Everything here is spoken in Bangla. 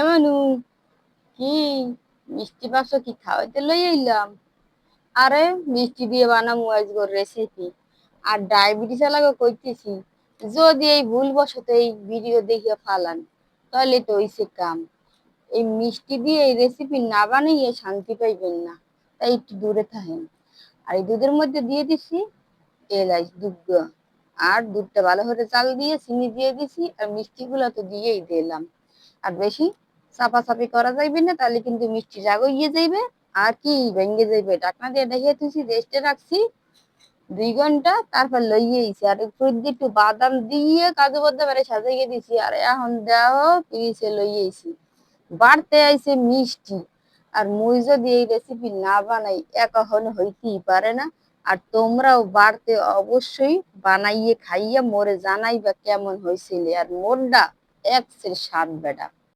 এমানু, কি মিষ্টি পাঁচশো কি খাওয়াইতে লই আইলাম? আরে, মিষ্টি দিয়ে বানামু আজগর রেসিপি আর ডায়াবেটিস লাগে কইতেছি, যদি এই ভুলবশত এই ভিডিও দেখিয়ে ফালান, তাহলে তো হইছে কাম। এই মিষ্টি দিয়ে এই রেসিপি না বানাইয়ে শান্তি পাইবেন না, তাই একটু দূরে থাকেন। আর এই দুধের মধ্যে দিয়ে দিছি এলাচ দুধ আর দুধটা ভালো করে চাল দিয়ে, চিনি দিয়ে দিছি, আর মিষ্টিগুলো তো দিয়েই দিলাম। আর বেশি চাপাচাপি করা যাইবে না, তাহলে কিন্তু মিষ্টি জাগইয়ে যাইবে। আর কি ভেঙে যাইবে? ডাকনা দিয়ে দেখে তুই রেস্টে রাখছি। দুই ঘণ্টা, তারপর লইয়েছি আর একটু একটু বাদাম দিয়ে কাজু বাদাম আরে সাজাইয়ে দিছি। আর এখন দেও পিরিছে লইয়েছি বাড়তে আইছে মিষ্টি। আর মুই যদি এই রেসিপি না বানাই কখনো হইতেই পারে না। আর তোমরাও বাড়তে অবশ্যই বানাইয়ে খাইয়া, মোরে জানাইবা কেমন হয়েছিল আর মোরটা এক স্বাদ বেটা।